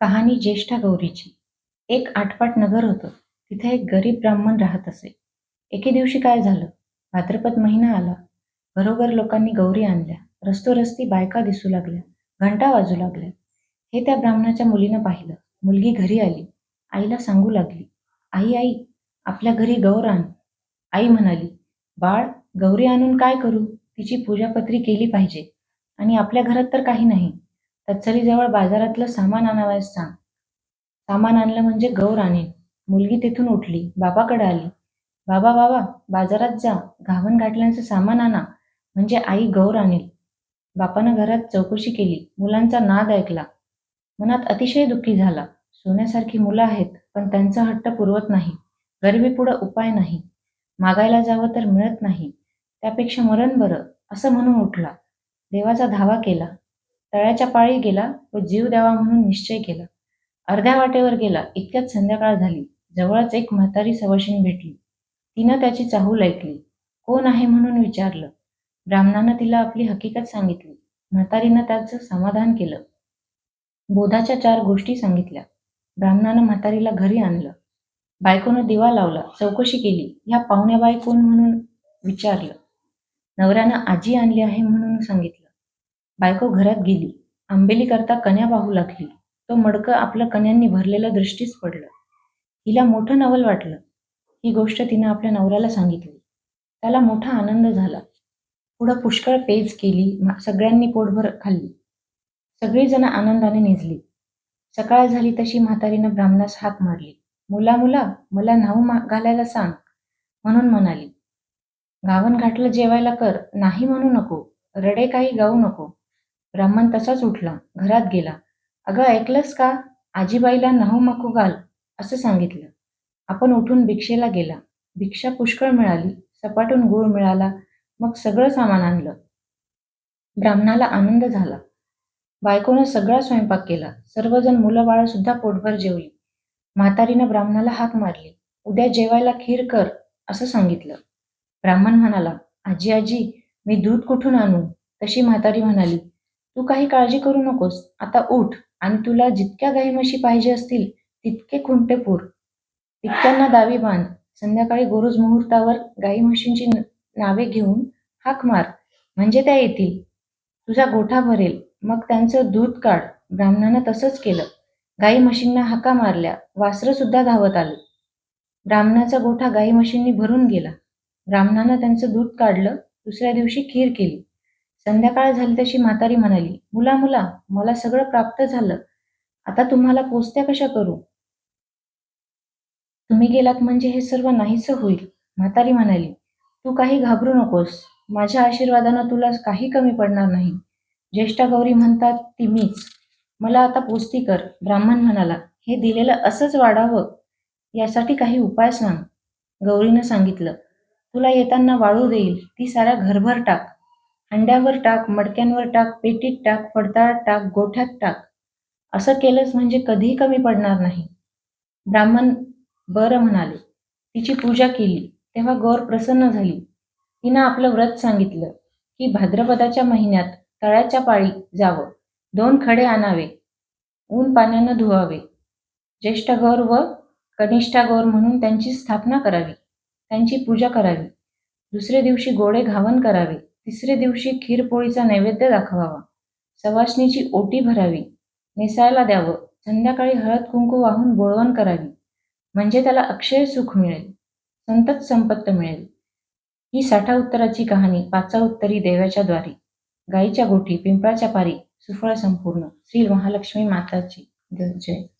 कहाणी ज्येष्ठा गौरीची. एक आटपाट नगर होतं. तिथे एक गरीब ब्राह्मण राहत असे. एके दिवशी काय झालं? भाद्रपद महिना आला. घरोघर लोकांनी गौरी आणल्या. रस्तोरस्ती बायका दिसू लागल्या. घंटा वाजू लागल्या. हे त्या ब्राह्मणाच्या मुलीनं पाहिलं. मुलगी घरी आली. आईला सांगू लागली. आई आई आपल्या घरी गौर आण. आई म्हणाली बाळ गौरी आणून काय करू? तिची पूजापत्री केली पाहिजे. आणि आपल्या घरात तर काही नाही. तत्सरीजवळ बाजारातलं सामान आणावयास सांग. सामान आणलं म्हणजे गौर आणेन. मुलगी तिथून उठली. बाबाकडे आली. बाबा बाबा बाजारात जा. घावन घाटल्यांचं सामान आणा. म्हणजे आई गौर आणेल. बापानं घरात चौकशी केली. मुलांचा नाद ऐकला. मनात अतिशय दुःखी झाला. सोन्यासारखी मुलं आहेत पण त्यांचा हट्ट पुरवत नाही. गरिबीपुढं उपाय नाही. मागायला जावं तर मिळत नाही. त्यापेक्षा मरण बरं असं म्हणून उठला. देवाचा धावा केला. तळ्याच्या पाळी गेला व जीव द्यावा म्हणून निश्चय केला. अर्ध्या वाटेवर गेला इतक्यात संध्याकाळ झाली. जवळच एक म्हातारी सवाशीण भेटली. तिनं त्याची चाहूल ऐकली. कोण आहे म्हणून विचारलं. ब्राह्मणानं तिला आपली हकीकत सांगितली. म्हातारीनं त्याचं समाधान केलं. बोधाच्या चार गोष्टी सांगितल्या. ब्राह्मणानं म्हातारीला घरी आणलं. बायकोनं दिवा लावला चौकशी केली. ह्या पाहुण्याबाई कोण म्हणून? विचारलं. नवऱ्यानं आजी आणली आहे म्हणून सांगितलं. बायको घरात गेली. आंबेली करता कन्या पाहू लागली. तो मडकं आपलं कन्यांनी भरलेलं दृष्टीस पडलं. हिला मोठं नवल वाटलं. ही गोष्ट तिनं आपल्या नवऱ्याला सांगितली. त्याला मोठा आनंद झाला. पुढं पुष्कळ पेज केली सगळ्यांनी पोटभर खाल्ली. सगळीजण आनंदाने निजली. सकाळ झाली तशी म्हातारीनं ब्राह्मणास हाक मारली. मुला मुला मला न्हाऊ घालायला सांग म्हणून म्हणाली. गावन घाटलं जेवायला कर नाही म्हणू नको. रडे काही गाऊ नको. ब्राह्मण तसाच उठला घरात गेला. अगं ऐकलंस का? आजीबाईला न्हाऊ माकू घाल असं सांगितलं. आपण उठून भिक्षेला गेला. भिक्षा पुष्कळ मिळाली सपाटून गुळ मिळाला मग सगळं सामान आणलं. ब्राह्मणाला आनंद झाला. बायकोनं सगळा स्वयंपाक केला. सर्वजण मुलं सुद्धा पोटभर जेवली. म्हातारीनं ब्राह्मणाला हाक मारली. उद्या जेवायला खीर कर असं सांगितलं. ब्राह्मण म्हणाला आजी आजी मी दूध कुठून आणू? तशी म्हातारी म्हणाली तू काही काळजी करू नकोस. आता उठ आणि तुला जितक्या गाई म्हशी पाहिजे असतील तितके खुंटे पूर तितक्यांना दावी बांध. संध्याकाळी गोरोज मुहूर्तावर गाई म्हशींची नावे घेऊन हाक मार. म्हणजे त्या येतील. तुझा गोठा भरेल. मग त्यांचं दूध काढ. ब्राह्मणानं तसंच केलं. गाई म्हशींना हाका मारल्या. वासरं सुद्धा धावत आलं. ब्राह्मणाचा गोठा गाई म्हशींनी भरून गेला. ब्राह्मणानं त्यांचं दूध काढलं. दुसऱ्या दिवशी खीर केली. संध्याकाळ झाली तशी म्हातारी म्हणाली मुला मुला मला सगळं प्राप्त झालं. आता तुम्हाला पोचत्या कशा करू? तुम्ही गेलात म्हणजे हे सर्व नाहीसं होईल म्हातारी म्हणाली. तू काही घाबरू नकोस. माझ्या आशीर्वादानं तुला काही कमी पडणार नाही. ज्येष्ठा गौरी म्हणतात ती मीच. मला आता पोस्ती कर ब्राह्मण म्हणाला. हे दिलेलं असंच वाढावं यासाठी काही उपाय सांग. गौरीनं सांगितलं. तुला येताना वाळू देईल. ती साऱ्या घरभर टाक. हंड्यावर टाक मडक्यांवर टाक पेटीत टाक फडताळात टाक गोठ्यात टाक. असं केलंच म्हणजे कधीही कमी पडणार नाही. ब्राह्मण बरं म्हणाले. तिची पूजा केली. तेव्हा गौर प्रसन्न झाली. तिनं आपलं व्रत सांगितलं की भाद्रपदाच्या महिन्यात तळ्याच्या पाळी जावं. दोन खडे आणावे. ऊन पाण्यानं धुवावे. ज्येष्ठ गौर व कनिष्ठा गौर म्हणून त्यांची स्थापना करावी. त्यांची पूजा करावी. दुसरे दिवशी गोडे घावन करावे. तिसरे दिवशी खीरपोळीचा नैवेद्य दाखवावा. सवासणीची ओटी भरावी. नेसायला द्यावं. संध्याकाळी हळद कुंकू वाहून बोळवण करावी. म्हणजे त्याला अक्षय सुख मिळेल. संतत संपत्त मिळेल. ही साठा उत्तराची कहाणी पाचा उत्तरी देवाच्या द्वारी. गाईच्या गोठी पिंपळाच्या पारी सुफळ संपूर्ण. श्री महालक्ष्मी माताची. जय.